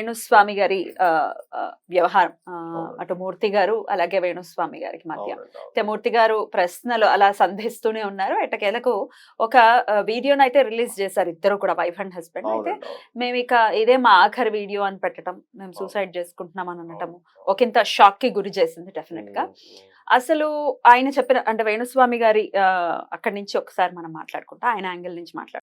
వేణుస్వామి గారి వ్యవహారం. అటు మూర్తి గారు అలాగే వేణుస్వామి గారికి మధ్య. అయితే మూర్తి గారు ప్రశ్నలు అలా సంధిస్తూనే ఉన్నారు. ఎట్టకేలకు ఒక వీడియోని అయితే రిలీజ్ చేశారు ఇద్దరు కూడా వైఫ్ అండ్ హస్బెండ్. అయితే. మేము ఇక ఇదే మా ఆఖరి వీడియో అని పెట్టడం మేము సూసైడ్ చేసుకుంటున్నాం అని అనటము. ఒకంత షాక్కి గురి చేసింది డెఫినెట్గా అసలు ఆయన చెప్పిన అంటే వేణుస్వామి గారి ఆ, అక్కడి నుంచి ఒకసారి మనం మాట్లాడుకుంటా ఆయన యాంగిల్ నుంచి మాట్లాడు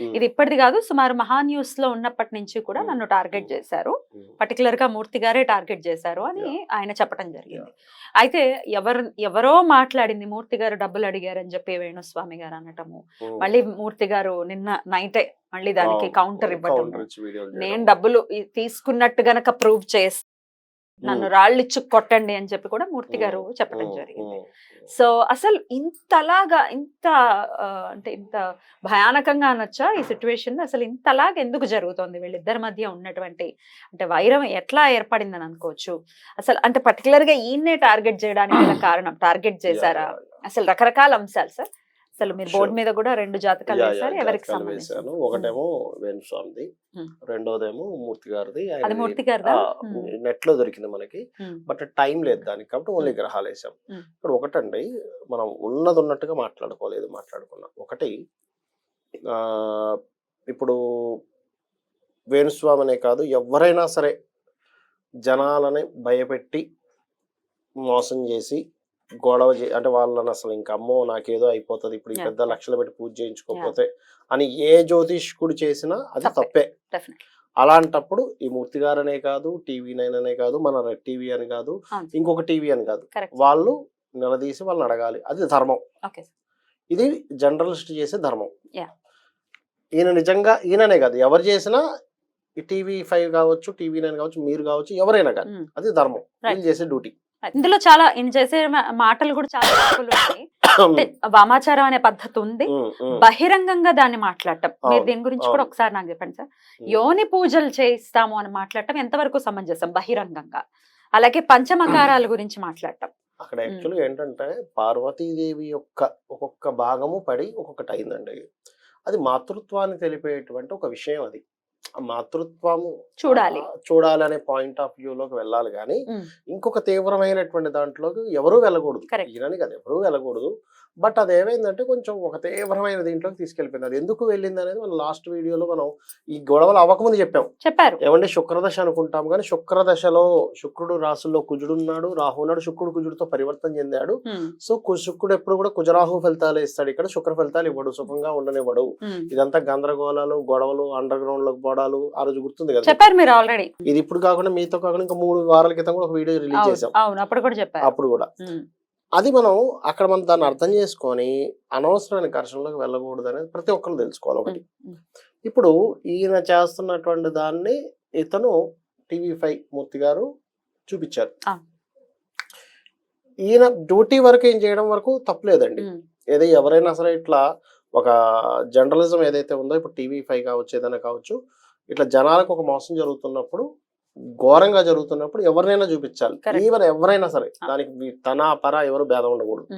ఇది ఇప్పటిది కాదు సుమారు మహా న్యూస్లో ఉన్నప్పటి నుంచి కూడా. నన్ను టార్గెట్ చేశారు. పర్టికులర్గా మూర్తి గారే టార్గెట్ చేశారు అని. ఆయన చెప్పడం జరిగింది. అయితే ఎవరు ఎవరో మాట్లాడింది మూర్తి గారు డబ్బులు అడిగారని చెప్పి వేణుస్వామి గారు అనటము. మళ్ళీ మూర్తి గారు నిన్న నైటే మళ్ళీ దానికి కౌంటర్ ఇవ్వటం. చేయడం. నేను డబ్బులు తీసుకున్నట్టు గనక ప్రూవ్ చేసి నన్ను ఉమ్, రాళ్ళు ఇచ్చి కొట్టండి అని చెప్పి కూడా మూర్తి గారు చెప్పడం జరిగింది. సో అసలు ఇంతలాగా ఇంత అంటే ఇంత భయానకంగా అనొచ్చా ఈ సిచ్యువేషన్ అసలు ఇంతలాగా ఎందుకు జరుగుతోంది? వీళ్ళిద్దరి మధ్య ఉన్నటువంటి అంటే వైరం ఎట్లా ఏర్పడిందని అనుకోవచ్చు? అసలు అంటే పర్టికులర్గా ఈయన్నే టార్గెట్ చేయడానికి కారణం టార్గెట్ చేశారా? అసలు రకరకాల అంశాలు సార్ అసలు మీరు బోర్డు. మీద కూడా రెండు జాతకాలు వేశారు ఎవరికి జాతకాలు సంబంధించి? వేశాను. ఒకటేమో వేణుస్వామిది. రెండోదేమో మూర్తి గారిది మూర్తి గారిదా? నెట్లో దొరికింది మనకి బట్ టైం లేదు దానికి కాబట్టి ఓన్లీ గ్రహాలు వేసాం. ఇక్కడ ఒకటండి మనం ఉన్నది ఉన్నట్టుగా మాట్లాడుకోలేదు మాట్లాడుకున్నాం. ఒకటి ఇప్పుడు వేణుస్వామి అనే కాదు ఎవరైనా సరే జనాలని భయపెట్టి మోసం చేసి గొడవ అంటే వాళ్ళని అసలు ఇంకా అమ్మో నాకేదో అయిపోతుంది ఇప్పుడు ఈ. పెద్ద లక్షలు పెట్టి పూజ చేయించుకోకపోతే అని ఏ జ్యోతిష్కుడు చేసినా అది తప్పే. అలాంటప్పుడు ఈ మూర్తి గారనే కాదు టీవీ నైన్ అనే కాదు మన రెడ్ టీవీ అని కాదు. ఇంకొక టీవీ అని కాదు. వాళ్ళు నిలదీసి వాళ్ళని అడగాలి అది ధర్మం. ఇది జర్నలిస్ట్ చేసే ధర్మం. ఈయన నిజంగా ఈయననే కాదు ఎవరు చేసినా ఈ టీవీ ఫైవ్ కావచ్చు టీవీ నైన్ కావచ్చు మీరు కావచ్చు ఎవరైనా కాదు ఉమ్. అది ధర్మం. వీళ్ళు చేసే డ్యూటీ ఇందులో చాలా చేసే మాటలు కూడా చాలా ఉన్నాయి. అంటే వామాచారం అనే పద్ధతి ఉంది. బహిరంగంగా దాన్ని మాట్లాడటం. మీరు దీని గురించి కూడా. ఒకసారి నాకు చెప్పండి సార్. యోని పూజలు చేయిస్తాము అని మాట్లాడటం ఎంతవరకు సమంజసం? బహిరంగంగా. అలాగే పంచమకారాల గురించి మాట్లాడటం. అక్కడ యాక్చువల్లీ ఏంటంటే పార్వతీదేవి యొక్క ఒక్కొక్క భాగము పడి ఒక్కొక్కటి అయిందండి. అది మాతృత్వాన్ని తెలిపేటువంటి ఒక విషయం అది. మాతృత్వము చూడాలి. ఆ, చూడాలి అనే పాయింట్ ఆఫ్ వ్యూ లోకి వెళ్ళాలి కానీ. ఇంకొక తీవ్రమైనటువంటి దాంట్లోకి ఎవరూ వెళ్ళకూడదు. ఈయనని కదా ఎవరూ వెళ్ళకూడదు. బట్ అది ఏమైందంటే కొంచెం ఒక తీవ్రమైన దీంట్లోకి తీసుకెళ్ళిపోయింది. అది ఎందుకు వెళ్ళింది అనేది మనం లాస్ట్ వీడియోలో మనం ఈ గొడవలు అవ్వకముందు చెప్పాం. చెప్పారు. ఏమంటే శుక్రదశ అనుకుంటాం కానీ శుక్రదశలో శుక్రుడు రాసుల్లో కుజుడు ఉన్నాడు రాహు ఉన్నాడు శుక్రుడు కుజుడితో పరివర్తన చెందాడు. సో కు- శుక్రుడు ఎప్పుడు కూడా కుజరాహు ఫలితాలు ఇస్తాడు. ఇక్కడ శుక్ర ఫలితాలు ఇవ్వడు సుఖంగా ఉండనివ్వడు. ఇదంతా గందరగోళాలు గొడవలు అండర్ గ్రౌండ్లోకి పోవడాలు ఆ రోజు గుర్తుంది కదా? చెప్పారు మీరు ఆల్రెడీ ఇది ఇప్పుడు కాకుండా మీతో కాకుండా ఇంకా మూడు వారాల క్రితం కూడా ఒక వీడియో రిలీజ్ చేసాం అవును అప్పుడు కూడా చెప్పారు. అప్పుడు కూడా. అది మనం అక్కడ మనం దాన్ని అర్థం చేసుకొని అనవసరమైన ఘర్షణలోకి వెళ్ళకూడదు అనేది ప్రతి ఒక్కరు తెలుసుకోవాలి ఒకటి. ఇప్పుడు ఈయన చేస్తున్నటువంటి దాన్ని ఇతను టీవీ ఫైవ్ మూర్తి గారు చూపించారు. ఈయన డ్యూటీ వరకు ఏం చేయడం వరకు తప్పలేదండి ఏదో ఎవరైనా సరే ఇట్లా ఒక జర్నలిజం ఏదైతే ఉందో ఇప్పుడు టీవీ ఫైవ్ కావచ్చు ఏదైనా కావచ్చు ఇట్లా జనాలకు ఒక మోసం జరుగుతున్నప్పుడు ఘోరంగా జరుగుతున్నప్పుడు ఎవరినైనా చూపించాలి. ఈవెన్ ఎవరైనా సరే. దానికి తన పర ఎవరు భేదం ఉండకూడదు.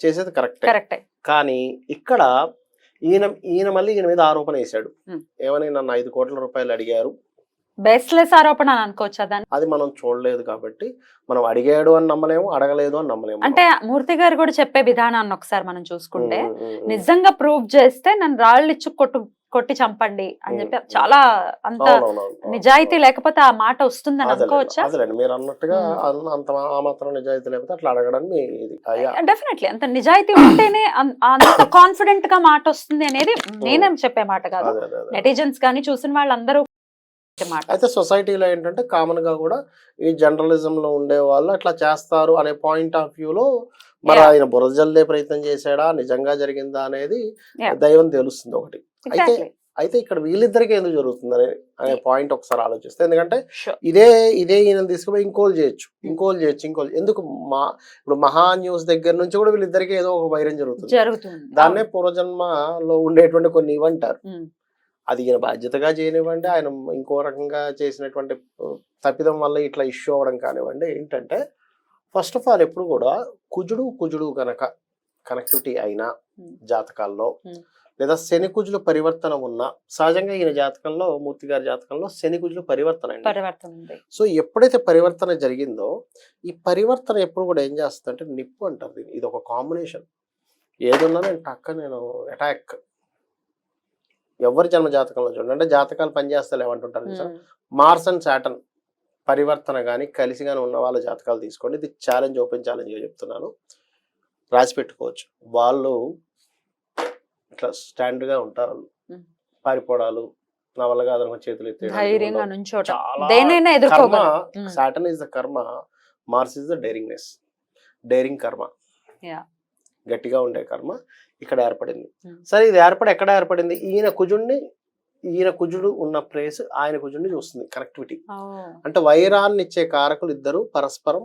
చేసేది కరెక్టే కరెక్టే కానీ ఇక్కడ ఈయన ఈయన మళ్ళీ ఈయన మీద ఆరోపణ వేశాడు. ఏమని నన్ను ఐదు కోట్ల రూపాయలు అడిగారు బేస్లెస్ ఆరోపణ అని అనుకోవచ్చా అది మనం చూడలేదు కాబట్టి మనం అడిగాడు అని నమ్మలేము అడగలేదు అని నమ్మలేము అంటే మూర్తి గారు కూడా చెప్పే విధానాన్ని ఒకసారి మనం చూసుకుంటే. నిజంగా ప్రూవ్ చేస్తే నన్ను రాళ్ళు ఇచ్చి కొట్టు కొట్టి చంపండి అని చెప్పి. చాలా అంత. నిజాయితీ లేకపోతే ఆ మాట వస్తుందని అనుకోవచ్చా? మీరు అన్నట్టుగా అంత ఆ మాత్రం నిజాయితీ లేకపోతే అట్లా అడగడం మీ ఇది. అయ్యా. డెఫినెట్లీ అంత నిజాయితీ ఉంటేనే అంత కాన్ఫిడెంట్గా మాట వస్తుంది అనేది నేనేం చెప్పే మాట కాదు. నెటిజన్స్ కానీ చూసిన వాళ్ళందరూ అయితే సొసైటీలో ఏంటంటే కామన్గా కూడా ఈ జర్నలిజం లో ఉండే వాళ్ళు అట్లా చేస్తారు అనే పాయింట్ ఆఫ్ వ్యూ లో మరి. ఆయన బురద జల్లే ప్రయత్నం చేశాడా? నిజంగా జరిగిందా అనేది. దైవం తెలుస్తుంది ఒకటి. ఎగ్జాక్ట్లీ అయితే ఇక్కడ వీళ్ళిద్దరికి ఎందుకు జరుగుతుందని అనే పాయింట్ ఒకసారి ఆలోచిస్తే ఎందుకంటే ఇదే ఇదే ఈయన తీసుకుపోయి ఇంకోలు చేయొచ్చు. ఇంకోలు చేయొచ్చు ఇంకోలు ఎందుకు మా ఇప్పుడు మహా న్యూస్ దగ్గర నుంచి కూడా వీళ్ళిద్దరికి ఏదో ఒక వైరం జరుగుతుంది. జరుగుతుంది. దాన్నే పూర్వజన్మలో ఉండేటువంటి కొన్ని ఇవ్వంటారు. ఉమ్, అది ఈయన బాధ్యతగా చేయనివ్వండి ఆయన ఇంకో రకంగా చేసినటువంటి తప్పిదం వల్ల ఇట్లా ఇష్యూ అవ్వడం కానివ్వండి ఏంటంటే ఫస్ట్ ఆఫ్ ఆల్ ఎప్పుడు కూడా కుజుడు కుజుడు గనక కనెక్టివిటీ అయినా Hmm. జాతకాల్లో Hmm. లేదా శని కుజులు పరివర్తన ఉన్న సహజంగా ఈయన జాతకంలో మూర్తి గారి జాతకంలో శని కుజులు పరివర్తన అండి సో ఎప్పుడైతే పరివర్తన జరిగిందో ఈ పరివర్తన ఎప్పుడు కూడా ఏం చేస్తుంది అంటే నిప్పు అంటారు దీన్ని. ఇది ఒక కాంబినేషన్. ఏదున్నా నేను టక్క నేను అటాక్. ఎవరి జన్మ జాతకంలో చూడండి. అంటే జాతకాలు పనిచేస్తాయి ఏమంటుంటారు? ఉమ్, మార్స్ అండ్ సాటన్ పరివర్తన కానీ కలిసి కానీ ఉన్న వాళ్ళ జాతకాలు తీసుకోండి. ఇది ఛాలెంజ్ ఓపెన్ ఛాలెంజ్గా చెప్తున్నాను. రాసి పెట్టుకోవచ్చు. వాళ్ళు ఇట్లా స్టాండ్గా ఉంటారు. వాళ్ళు. పారిపోవడాలు నా వల్ల కాదని చేతులు ఎత్తే కర్మ. Saturn is the karma Mars is the daringness daring karma. గట్టిగా ఉండే కర్మ ఇక్కడ ఏర్పడింది. సరే ఇది ఏర్పడి ఎక్కడ ఏర్పడింది? ఈయన కుజుడిని ఈయన కుజుడు ఉన్న ప్లేస్ ఆయన కుజుడిని చూస్తుంది కనెక్టివిటీ. అంటే వైరాన్ని ఇచ్చే కారకులు ఇద్దరు పరస్పరం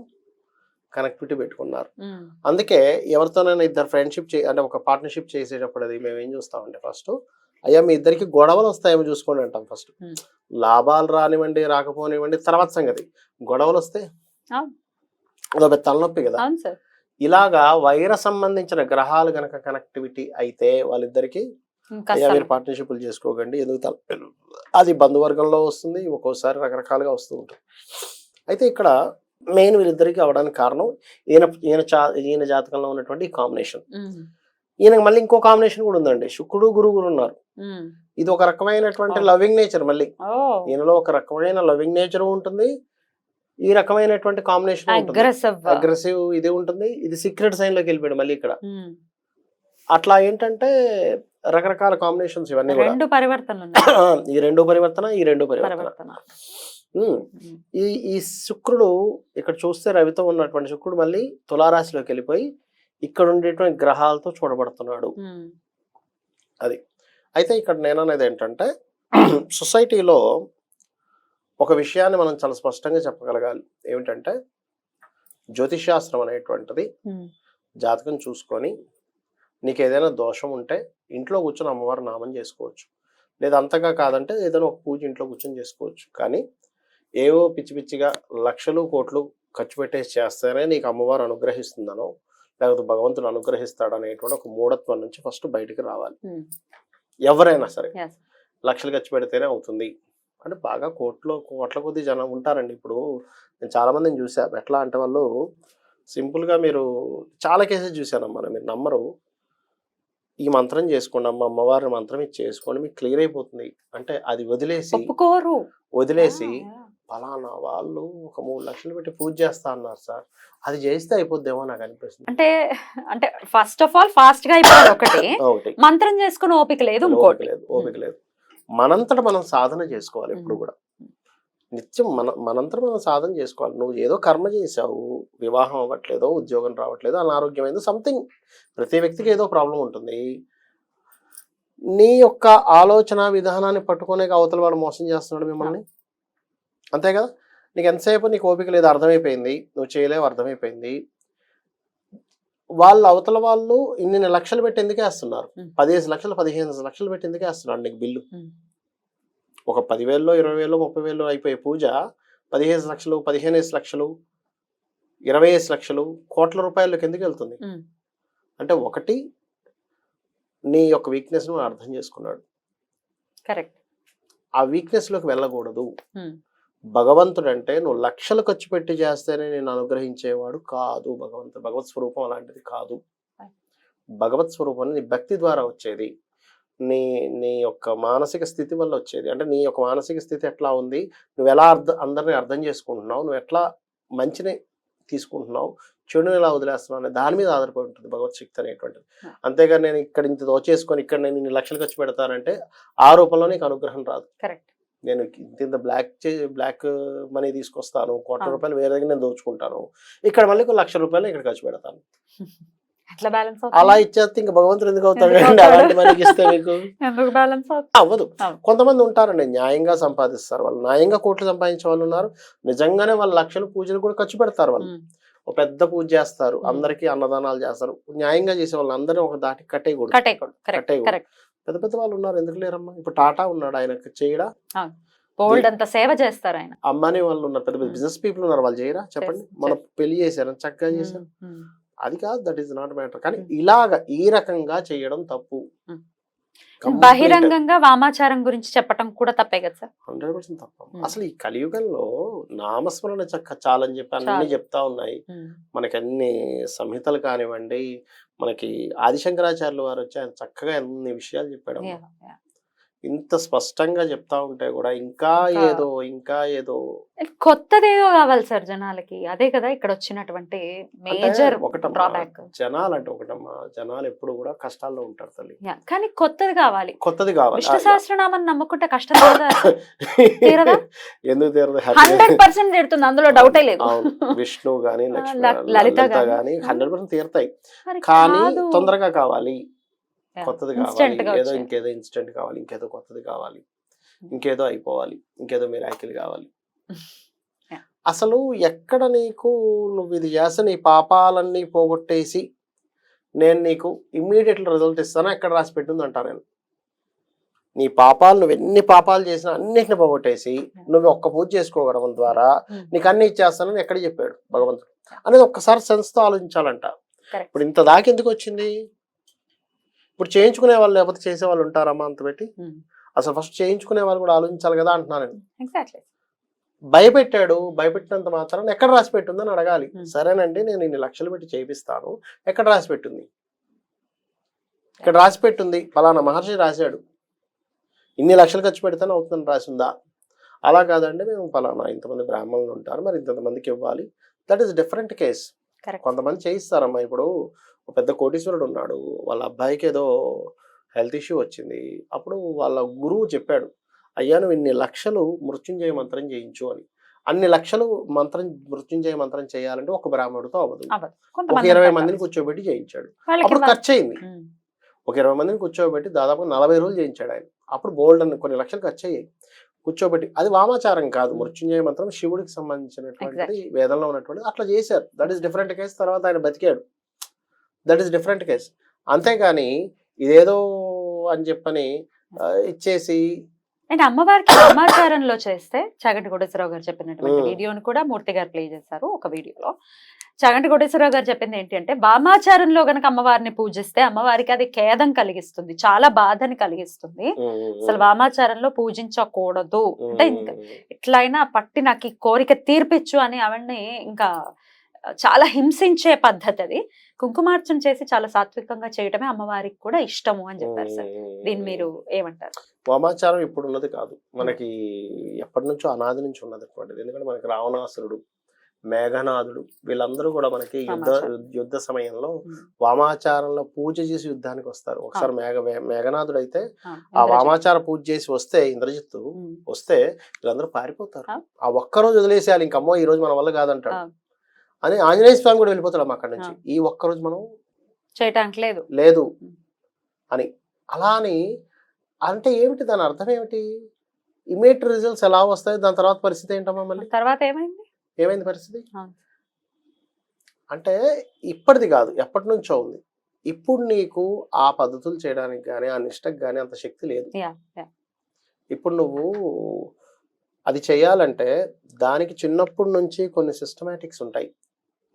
కనెక్టివిటీ పెట్టుకున్నారు. అందుకే ఎవరితోనైనా ఇద్దరు ఫ్రెండ్షిప్ చే అంటే ఒక పార్ట్నర్షిప్ చేసేటప్పుడు అది మేము ఏం చూస్తామంటే ఫస్ట్ అయ్యా మీ ఇద్దరికి గొడవలు వస్తాయేమో చూసుకోండి అంటాం ఫస్ట్. లాభాలు రానివ్వండి రాకపోనివ్వండి తర్వాత సంగతి. గొడవలు వస్తే. అదో పెద్ద తలనొప్పి కదా. ఇలాగా వైర సంబంధించిన గ్రహాలు గనక కనెక్టివిటీ అయితే వాళ్ళిద్దరికి అయ్యా మీరు పార్ట్నర్షిప్లు చేసుకోకండి ఎందుకు తల అది బంధువర్గంలో వస్తుంది ఒక్కోసారి రకరకాలుగా వస్తూ ఉంటుంది. అయితే ఇక్కడ మెయిన్ వీళ్ళిద్దరికి అవడానికి కారణం ఈయన ఈయన చా ఈయన జాతకంలో ఉన్నటువంటి కాంబినేషన్. ఉమ్, ఈయనకి మళ్ళీ ఇంకో కాంబినేషన్ కూడా ఉందండి. శుక్రుడు గురువు కూడా ఉన్నారు. ఇది ఒక రకమైనటువంటి. లవింగ్ నేచర్ మళ్ళీ. ఈయనలో ఒక రకమైన లవింగ్ నేచర్ ఉంటుంది. ఈ రకమైనటువంటి కాంబినేషన్ ఉంటుంది. అగ్రెసివ్ ఇది ఉంటుంది. ఇది సీక్రెట్ సైన్లోకి వెళ్ళిపోయాడు మళ్ళీ ఇక్కడ. అట్లా ఏంటంటే రకరకాల కాంబినేషన్స్ ఇవన్నీ రెండు ఈ రెండు పరివర్తన ఈ రెండు పరివర్తన. ఈ ఈ శుక్రుడు ఇక్కడ చూస్తే రవితో ఉన్నటువంటి శుక్రుడు మళ్ళీ తులారాశిలోకి వెళ్ళిపోయి ఇక్కడ ఉండేటువంటి గ్రహాలతో చూడబడుతున్నాడు. ఉమ్, అయితే ఇక్కడ నేను అనేది ఏంటంటే సొసైటీలో ఒక విషయాన్ని మనం చాలా స్పష్టంగా చెప్పగలగాలి. ఏమిటంటే జ్యోతిషాస్త్రం అనేటువంటిది జాతకం చూసుకొని నీకు ఏదైనా దోషం ఉంటే ఇంట్లో కూర్చొని అమ్మవారి నామం చేసుకోవచ్చు. లేదా అంతగా కాదంటే ఏదైనా ఒక పూజ ఇంట్లో కూర్చొని చేసుకోవచ్చు. కానీ ఏవో పిచ్చి పిచ్చిగా లక్షలు కోట్లు ఖర్చు పెట్టేసి చేస్తేనే నీకు అమ్మవారు అనుగ్రహిస్తుందనో లేకపోతే భగవంతుడు అనుగ్రహిస్తాడు అనేటువంటి ఒక మూఢత్వం నుంచి ఫస్ట్ బయటికి రావాలి. ఎవరైనా సరే. లక్షలు ఖర్చు పెడితేనే అవుతుంది. అంటే బాగా కోట్లు కోట్ల కొద్ది జనం ఉంటారండి. ఇప్పుడు నేను చాలా మందిని చూసాను ఎట్లా అంటే వాళ్ళు సింపుల్గా మీరు చాలా కేసెస్ చూసానమ్మా మీరు నమ్మరు. ఈ మంత్రం చేసుకోండి అమ్మ. అమ్మవారి మంత్రం ఇది చేసుకోండి. మీకు క్లియర్ అయిపోతుంది. అంటే అది వదిలేసి వదిలేసి ఫలానా వాళ్ళు ఒక మూడు లక్షలు పెట్టి పూజ చేస్తా అన్నారు సార్. అది చేస్తే అయిపోద్దేమో నాకు అనిపిస్తుంది. అంటే అంటే ఫస్ట్ ఆఫ్ ఆల్ ఫాస్ట్గా అయిపోయింది ఒకటి. మంత్రం చేసుకుని ఓపిక లేదు ఓపిక ఇంకోటి. లేదు ఓపిక లేదు. మనంతట మనం సాధన చేసుకోవాలి ఎప్పుడు మ్మ్. కూడా. నిత్యం మన మనంతట మనం సాధన చేసుకోవాలి. నువ్వు ఏదో కర్మ చేసావు వివాహం అవ్వట్లేదో ఉద్యోగం రావట్లేదో అనారోగ్యమైందో సంథింగ్ ప్రతి వ్యక్తికి ఏదో ప్రాబ్లం ఉంటుంది. నీ యొక్క ఆలోచన విధానాన్ని పట్టుకునే అవతల వాడు మోసం చేస్తున్నాడు మిమ్మల్ని? అంతే కదా? నీకు ఎంతసేపు నీకు ఓపిక లేదు అర్థమైపోయింది. నువ్వు చేయలేవు అర్థమైపోయింది. వాళ్ళు అవతల వాళ్ళు ఇన్ని లక్షలు పెట్టి ఎందుకు వేస్తున్నారు. పదిహేను లక్షలు పదిహేను లక్షలు పెట్టి ఎందుకు వేస్తున్నారు నీకు బిల్లు. ఒక పదివేల్లో ఇరవై వేలు ముప్పై వేలు అయిపోయే పూజ పదిహేను లక్షలు పదిహేను లక్షలు ఇరవై లక్షలు కోట్ల రూపాయలకు ఎందుకు వెళ్తుంది. అంటే ఒకటి నీ యొక్క వీక్నెస్ను అర్థం చేసుకున్నాడు. కరెక్ట్ ఆ వీక్నెస్లోకి వెళ్ళకూడదు. భగవంతుడు అంటే నువ్వు లక్షలు ఖర్చు పెట్టి చేస్తేనే నేను అనుగ్రహించేవాడు కాదు భగవంతుడు. భగవత్ స్వరూపం అలాంటిది కాదు. భగవత్ స్వరూపం నీ భక్తి ద్వారా వచ్చేది. నీ నీ యొక్క మానసిక స్థితి వల్ల వచ్చేది. అంటే నీ యొక్క మానసిక స్థితి ఎట్లా ఉంది? నువ్వు ఎలా అర్థం అందరిని అర్థం చేసుకుంటున్నావు? నువ్వు ఎట్లా మంచిని తీసుకుంటున్నావు? చెడుని ఎలా వదిలేస్తున్నావు? అనే దాని మీద ఆధారపడి ఉంటుంది భగవత్ శక్తి అనేటువంటిది. అంతేగాని నేను ఇక్కడ ఇంత దోచేసుకొని ఇక్కడ నేను ఇన్ని లక్షలు ఖర్చు పెడతానంటే ఆ రూపంలో నీకు అనుగ్రహం రాదు. కరెక్ట్ నేను ఇంత బ్లాక్ బ్లాక్ మనీ తీసుకొస్తాను కోట్ల. రూపాయలు వేరే దగ్గర నేను దోచుకుంటాను. ఇక్కడ మళ్ళీ ఒక లక్ష రూపాయలు ఇక్కడ ఖర్చు పెడతాను. బ్యాలెన్స్ అలా ఇచ్చేస్తే ఇంకా భగవంతుడు ఎందుకు అవుతాడు? అలాంటి మనకి ఇస్తే మీకు? బ్యాలెన్స్ అవ్వదు. కొంతమంది ఉంటారండి న్యాయంగా సంపాదిస్తారు. వాళ్ళు న్యాయంగా కోట్లు సంపాదించే వాళ్ళు ఉన్నారు. నిజంగానే వాళ్ళ లక్షలు పూజలు కూడా ఖర్చు పెడతారు వాళ్ళు. ఒక పెద్ద పూజ చేస్తారు. అందరికీ అన్నదానాలు చేస్తారు. న్యాయంగా చేసే వాళ్ళు అందరినీ ఒక దాటి కట్టేయకూడదు. కట్టేయకూడదు. కట్టేయకూడదు. పెద్ద పెద్ద వాళ్ళు ఉన్నారు ఎందుకు లేరమ్మా? ఇప్పుడు టాటా ఉన్నాడు ఆయనకు చేయడా? బోల్డ్ అంత సేవ చేస్తారు ఆయన. అమ్మాని వాళ్ళు ఉన్నారు పెద్ద పెద్ద. బిజినెస్ పీపుల్ ఉన్నారు వాళ్ళు చేయరా? చెప్పండి. మన పెళ్ళి చేశారు? చక్కగా చేశారు. అది కాదు దట్ ఈస్ నాట్ మ్యాటర్ కానీ. ఇలాగ ఈ రకంగా చేయడం తప్పు. బహిరంగంగా వామాచారం గురించి చెప్పటం కూడా తప్పే కదా సార్? హండ్రెడ్ పర్సెంట్ తప్ప. అసలు ఈ కలియుగంలో నామస్మరణ చక్క చాలని చెప్పి అన్ని. చెప్తా ఉన్నాయి. మనకి అన్ని సంహితలు కానివ్వండి మనకి ఆదిశంకరాచార్యులు వారు వచ్చి ఆయన చక్కగా ఎన్ని విషయాలు చెప్పాడు ఇంత స్పష్టంగా చెప్తా ఉంటే కూడా ఇంకా ఇంకా- ఏదో ఇంకా ఏదో. కొత్తదేదో కావాలి సార్ జనాలకి. అదే కదా ఇక్కడ వచ్చినటువంటి మేజర్ డ్రాబ్యాక్ జనాలు అంటే ఒకటమ్మా జనాలు ఎప్పుడు కూడా కష్టాల్లో ఉంటారు తల్లి. కానీ కొత్తది కావాలి. కొత్తది కావాలి. విష్ణు ఆ, సహస్రనామం నమ్ముకుంటే కష్టం తీరదా? ఎందుకు తీరదు? హండ్రెడ్ పర్సెంట్ తీరుతుంది అందులో డౌటే లేదు. విష్ణు గాని లలిత గాని. హండ్రెడ్ పర్సెంట్ తీరుతాయి. కానీ. తొందరగా కావాలి. కొత్తది కావాలి. ఏదో. ఇంకేదో ఇన్స్టెంట్ కావాలి. ఇంకేదో కొత్తది కావాలి. ఇంకేదో అయిపోవాలి. ఇంకేదో మిరాకిల్ కావాలి. Yeah. అసలు ఎక్కడ నీకు నువ్వు ఇది చేస్తే నీ పాపాలన్నీ పోగొట్టేసి నేను నీకు ఇమ్మీడియట్ రిజల్ట్ ఇస్తాను ఎక్కడ రాసి పెట్టింది అంటా నేను. నీ పాపాలు నువ్వు ఎన్ని పాపాలు చేసినా అన్నిటిని పోగొట్టేసి నువ్వు ఒక్క పూజ చేసుకోవడం ద్వారా Hmm. నీకు అన్ని ఇచ్చేస్తానని ఎక్కడ చెప్పాడు భగవంతుడు? అనేది ఒక్కసారి సెన్స్తో ఆలోచించాలంట. ఇప్పుడు ఇంత దాకా ఎందుకు వచ్చింది? ఇప్పుడు చేయించుకునే వాళ్ళు లేకపోతే చేసే వాళ్ళు ఉంటారమ్మా అంత పెట్టి? అసలు ఫస్ట్ చేయించుకునే వాళ్ళు కూడా ఆలోచించాలి కదా అంటున్నాను నేను. భయపెట్టాడు భయపెట్టినంత మాత్రం ఎక్కడ రాసి పెట్టుందని అడగాలి. సరేనండి నేను ఇన్ని లక్షలు పెట్టి చేయిస్తాను. ఎక్కడ రాసి పెట్టుంది? ఇక్కడ రాసి పెట్టుంది. ఫలానా మహర్షి రాశాడు. ఇన్ని లక్షలు ఖర్చు పెడితేనే అవుతుందని రాసిందా? అలా కాదండి మేము ఫలానా ఇంతమంది బ్రాహ్మణులు ఉంటారు మరి ఇంతమందికి ఇవ్వాలి. That is different case. కొంతమంది చేయిస్తారమ్మా. ఇప్పుడు ఒక పెద్ద కోటీశ్వరుడు ఉన్నాడు. వాళ్ళ అబ్బాయికి ఏదో హెల్త్ ఇష్యూ వచ్చింది. అప్పుడు వాళ్ళ గురువు చెప్పాడు అయ్యా నువ్వు ఇన్ని లక్షలు మృత్యుంజయ మంత్రం చేయించు అని. అన్ని లక్షలు మంత్రం మృత్యుంజయ మంత్రం చేయాలంటే ఒక బ్రాహ్మణుడితో అవ్వదు. ఒక ఇరవై. మందిని కూర్చోబెట్టి చేయించాడు. అప్పుడు. ఖర్చు అయింది. ఒక ఇరవై మందిని కూర్చోబెట్టి దాదాపు నలభై రోజులు చేయించాడు ఆయన. అప్పుడు బోల్డ్ అని కొన్ని లక్షలు ఖర్చు అయ్యాయి. కూర్చోబెట్టి అది వామాచారం కాదు. మృత్యుంజయ మంత్రం శివుడికి సంబంధించినటువంటి వేదంలో ఉన్నటువంటి అట్లా చేశారు. దట్ ఈస్ డిఫరెంట్ కేసు తర్వాత ఆయన బతికాడు. దట్ ఈస్ డిఫరెంట్ కేసు అంతేగాని ఇదేదో అని చెప్పని ఇచ్చేసి అంటే అమ్మవారికి సమాచారంలో చేస్తే చాగంటి కోటేశ్వరరావు గారు చెప్పినటువంటి ఉమ్. వీడియోని కూడా మూర్తి గారు ప్లే చేశారు ఒక వీడియోలో. చాగంటి కోటేశ్వరరావు గారు చెప్పింది ఏంటి అంటే వామాచారంలో గనక అమ్మవారిని పూజిస్తే అమ్మవారికి అది ఖేదం కలిగిస్తుంది చాలా బాధని కలిగిస్తుంది. అసలు వామాచారంలో పూజించకూడదు. అంటే ఇంకా ఎట్లయినా పట్టి నాకు ఈ కోరిక తీర్పిచ్చు అని ఆవిడ్ని ఇంకా చాలా హింసించే పద్ధతి అది కుంకుమార్చన చేసి చాలా సాత్వికంగా చేయటమే అమ్మవారికి కూడా ఇష్టము అని చెప్పారు సార్. దీన్ని మీరు ఏమంటారు? వామాచారం ఇప్పుడు ఉన్నది కాదు. మనకి ఎప్పటి నుంచో అనాది నుంచి ఉన్నది ఎందుకంటే మనకి రావణాసురుడు మేఘనాథుడు వీళ్ళందరూ కూడా మనకి యుద్ధ. యుద్ధ సమయంలో. వామాచారంలో పూజ చేసి యుద్ధానికి వస్తారు ఒకసారి మేఘ మేఘనాథుడు అయితే ఆ. వామాచార పూజ చేసి వస్తే ఇంద్రజిత్తు. వస్తే వీళ్ళందరూ పారిపోతారు ఆ. ఆ ఒక్క రోజు వదిలేసేయాలి ఇంకమ్మో ఈ రోజు మన వల్ల కాదంటాడు. అని ఆంజనేయ స్వామి కూడా వెళ్ళిపోతాడు అక్కడి నుంచి. ఈ ఒక్క రోజు మనం చేయటానికి లేదు లేదు. అని అలా అని అంటే ఏమిటి దాని అర్థం ఏమిటి ఇమీడియట్ రిజల్ట్స్ ఎలా వస్తాయి దాని తర్వాత పరిస్థితి ఏంటమ్మా మళ్ళీ తర్వాత ఏమైంది ఏమైంది పరిస్థితి. అంటే ఇప్పటిది కాదు ఎప్పటి నుంచో ఉంది. ఇప్పుడు నీకు ఆ పద్ధతులు చేయడానికి కానీ ఆ నిష్టకు కానీ అంత శక్తి లేదు. ఇప్పుడు నువ్వు అది చేయాలంటే దానికి చిన్నప్పటి నుంచి కొన్ని సిస్టమేటిక్స్ ఉంటాయి.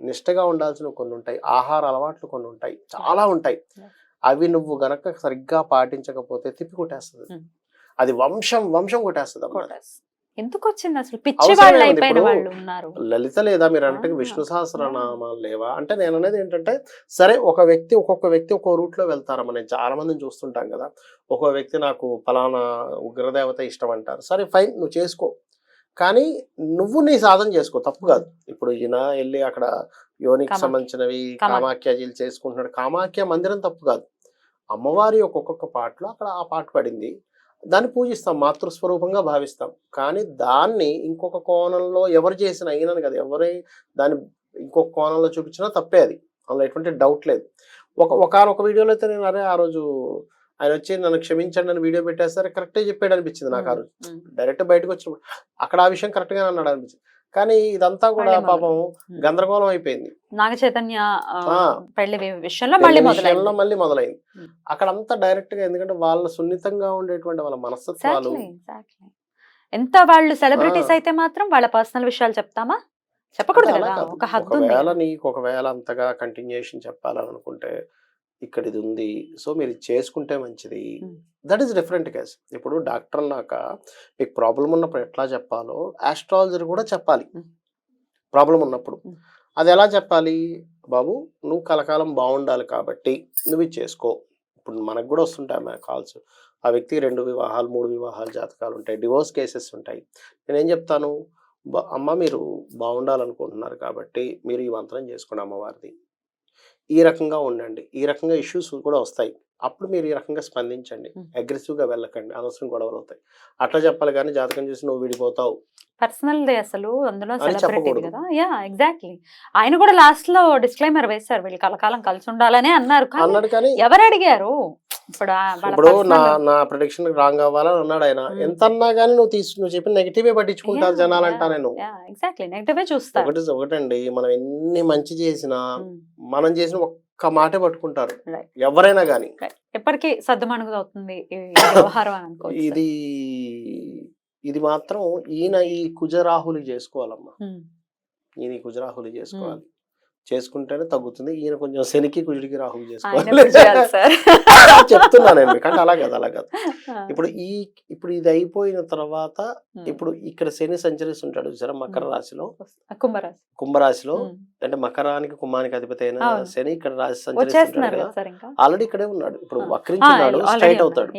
నిష్టగా ఉండాల్సిన కొన్ని ఉంటాయి. ఆహార అలవాట్లు కొన్ని ఉంటాయి. చాలా ఉంటాయి. అవి నువ్వు గనక సరిగ్గా పాటించకపోతే తిప్పి కొట్టేస్తుంది. అది వంశం వంశం కొట్టేస్తుంది. ఎందుకు వచ్చింది అసలు? పిచ్చి వాళ్ళు అయిపోయిన? వాళ్ళు ఉన్నారు. లలిత లేదా మీరు అంటే. విష్ణు సహస్రనామాలు లేవా? అంటే నేను అనేది ఏంటంటే సరే ఒక వ్యక్తి ఒక్కొక్క వ్యక్తి ఒక్కో రూట్లో వెళ్తారమ్మా. నేను చాలా మందిని చూస్తుంటాం కదా. ఒక వ్యక్తి నాకు ఫలానా ఉగ్రదేవత ఇష్టం అంటారు. సరే ఫైన్ నువ్వు చేసుకో. కానీ నువ్వు నీ సాధన చేసుకో. తప్పు కాదు. ఇప్పుడు ఈయన వెళ్ళి అక్కడ యోనికి. సంబంధించినవి కామాఖ్య. కామాఖ్యాజీలు చేసుకుంటున్నాడు. కామాఖ్య మందిరం తప్పు కాదు. అమ్మవారి ఒక్కొక్క పాటలో అక్కడ ఆ పాట పడింది. దాన్ని పూజిస్తాం మాతృస్వరూపంగా భావిస్తాం. కానీ దాన్ని ఇంకొక కోణంలో ఎవరు చేసిన అయినని కదా ఎవరే దాన్ని ఇంకొక కోణంలో చూపించినా తప్పే అది. అందులో ఎటువంటి డౌట్ లేదు. ఒక ఒకనొక వీడియోలో అయితే నేను అరే ఆ రోజు ఆయన వచ్చి నన్ను క్షమించండి అని వీడియో పెట్టేస్తారు కరెక్టే చెప్పాడు అనిపించింది నాకు ఆ రోజు. డైరెక్ట్ బయటకు వచ్చినప్పుడు అక్కడ ఆ విషయం కరెక్ట్గా అన్నాడు అనిపించింది. కానీ ఇదంతా కూడా. పాపం. గందరగోళం అయిపోయింది నాగ చైతన్య. పెళ్ళి విషయంలో మళ్ళీ విషయంలో మొదలైంది మళ్ళీ మొదలైంది ఉమ్. అక్కడ అంతా డైరెక్ట్గా ఎందుకంటే వాళ్ళ సున్నితంగా ఉండేటువంటి వాళ్ళ మనస్తత్వాలు. ఎంత వాళ్ళు సెలబ్రిటీస్. అయితే మాత్రం వాళ్ళ పర్సనల్ విషయాలు చెప్తామా చెప్పకూడదు కదా. ఒక హద్దు ఒకవేళ నీకు ఒకవేళ అంతగా కంటిన్యూషన్ చెప్పాలని అనుకుంటే ఇక్కడ ఇది ఉంది సో మీరు ఇది చేసుకుంటే మంచిది. దట్ ఈస్ డిఫరెంట్ కేస్ ఇప్పుడు డాక్టర్ అన్నాక మీకు ప్రాబ్లం ఉన్నప్పుడు ఎట్లా చెప్పాలో ఆస్ట్రాలజర్ కూడా చెప్పాలి. ప్రాబ్లం ఉన్నప్పుడు. అది ఎలా చెప్పాలి? బాబు నువ్వు కలకాలం బాగుండాలి కాబట్టి నువ్వు ఇది చేసుకో. ఇప్పుడు మనకు కూడా వస్తుంటాయి మా కాల్స్. ఆ వ్యక్తికి రెండు వివాహాలు మూడు వివాహాలు జాతకాలు ఉంటాయి. డివోర్స్ కేసెస్ ఉంటాయి. నేనేం చెప్తాను? అమ్మ మీరు బాగుండాలనుకుంటున్నారు కాబట్టి మీరు ఈ మంత్రం చేసుకోండి అమ్మవారిది. ఈ రకంగా ఉండండి. ఈ రకంగా ఇష్యూస్ కూడా వస్తాయి. అప్పుడు మీరు ఈ రకంగా స్పందించండి. అగ్రెసివ్గా వెళ్ళకండి. అనవసరం గొడవలు అవుతాయి. అట్లా చెప్పాలి కానీ జాతకం చూసి నువ్వు విడిపోతావు. పర్సనల్ దే అసలు. అందులో సెలబ్రిటీ. కదా. Yeah exactly. ఆయన కూడా లాస్ట్లో డిస్క్లైమర్ వేశారు. వీళ్ళు కలకాలం కలిసి ఉండాలనే అన్నారు. కానీ అన్నాడు కానీ ఎవరు అడిగారు ఇప్పుడు ఇప్పుడు నా నా ప్రొడిక్షన్ రాంగ్ అవ్వాలని అన్నాడు ఆయన. Hmm. ఎంత అన్నా కానీ నువ్వు తీసు నువ్వు చెప్పిన నెగిటివే పట్టించుకుంటారు జనాలంటా yeah, నేను. Negative ఏ చూస్తారు ఒకటి ఒకటండి మనం ఎన్ని మంచి చేసినా ఉమ్, మనం చేసిన ఒక్క మాటే పట్టుకుంటారు. ఎవరైనా కానీ. ఎప్పటికీ సర్దుమణుగు అవుతుంది వ్యవహారం ఇది ఇది మాత్రం ఈయన ఈ కుజరాహులు చేసుకోవాలమ్మా. ఉమ్, ఈయన కుజరాహులు చేసుకోవాలి. చేసుకుంటేనే తగ్గుతుంది. ఈయన కొంచెం శనికి కుజుడికి చేయాలి చేసుకోవాలి చెప్తున్నాను నేను. మీకు అంటే అలా కాదు అలా కాదు. ఇప్పుడు ఈ ఇప్పుడు ఇది అయిపోయిన తర్వాత ఇప్పుడు ఇక్కడ శని సంచరిస్తుంటాడు చూసారా? మకర. రాశిలో. కుంభరాశి. కుంభరాశిలో. అంటే మకరానికి కుంభానికి అధిపతి అయిన. శని ఇక్కడ రాశి సంచరిస్తుంటాడు కదా. ఆల్రెడీ ఇక్కడే ఉన్నాడు. ఇప్పుడు. వక్రించున్నాడు స్ట్రైట్. అవుతాడు.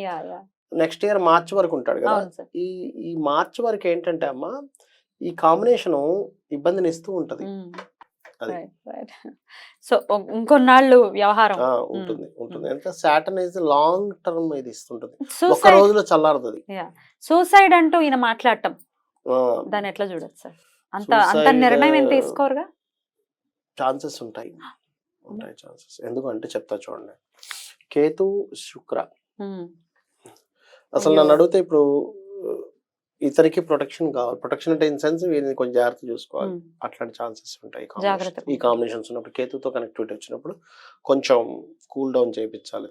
నెక్స్ట్ ఇయర్ మార్చ్ వరకు ఉంటాడు కదా. ఈ ఈ మార్చ్ వరకు ఏంటంటే అమ్మ ఈ కాంబినేషన్ ఇబ్బందిని ఇస్తూ ఉంటది. సో ఇంకొన్నాళ్ళు వ్యవహారం. ఉంటుంది ఉంటుంది. ఎంత సాటర్న్ ఇస్ లాంగ్ టర్మ్ ఇది ఇస్తుంటది. ఒక రోజులో చల్లారుతుంది సూసైడ్ అంటూ ఈయన మాట్లాడటం. దాన్ని ఎట్లా చూడొచ్చు సార్? అంత అంత నిర్ణయం ఏం తీసుకోరుగా? ఛాన్సెస్ ఉంటాయి. ఉంటాయి ఛాన్సెస్. ఎందుకంటే చెప్తా చూడండి. కేతు శుక్ర. ఉమ్, అసలు. నన్ను అడిగితే ఇప్పుడు ఇతనికి ప్రొటెక్షన్ కావాలి. ప్రొటెక్షన్ అంటే ఇన్ సెన్స్ వీరిని కొంచెం జాగ్రత్త చూసుకోవాలి. అట్లాంటి ఛాన్సెస్ ఉంటాయి ఈ కాంబినేషన్స్ ఉన్నప్పుడు కేతుతో కనెక్టివిటీ వచ్చినప్పుడు కొంచెం కూల్ డౌన్ చేయించాలి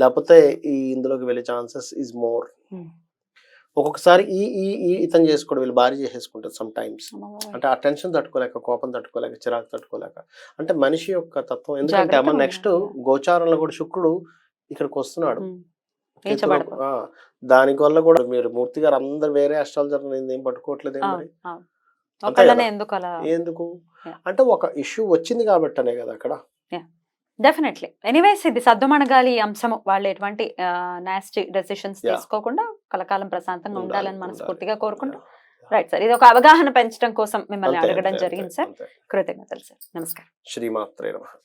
లేకపోతే ఈ ఇందులోకి వెళ్ళే ఛాన్సెస్ ఈజ్ మోర్. ఒక్కొక్కసారి ఈ ఈ ఈ ఇతను చేసుకోవడం వీళ్ళు భారీ చేసేసుకుంటారు సమ్ టైమ్స్. అంటే ఆ టెన్షన్ తట్టుకోలేక కోపం తట్టుకోలేక చిరాకు తట్టుకోలేక. అంటే మనిషి యొక్క తత్వం. ఎందుకంటే అమ్మ నెక్స్ట్. గోచారంలో కూడా శుక్రుడు ఇక్కడికి వస్తున్నాడు. ఉమ్, కేతులో- నీచబడిపో- ఆ, దానికి వల్ల కూడా మీరు మూర్తి గారు అందరు వేరే అస్ట్రాలజర్ ఏం పట్టుకోవట్లేదు. ఎందుకు. అంటే ఒక ఇష్యూ వచ్చింది కాబట్టి అనే కదా అక్కడ? డెఫినెట్లీ ఎనీవేస్ ఇది సద్దుమణగాలి ఈ అంశము. వాళ్ళు ఎటువంటి నాస్టి డెసిషన్స్. తీసుకోకుండా కలకాలం ప్రశాంతంగా ఉండాలి, ఉండాలని ఉండాలి. మనస్ఫూర్తిగా కోరుకుంటూ. రైట్ సార్ ఇది ఒక అవగాహన పెంచడం కోసం మిమ్మల్ని అడగడం జరిగింది సార్. కృతజ్ఞతలు సార్ నమస్కారం. శ్రీమాత్రే నమః.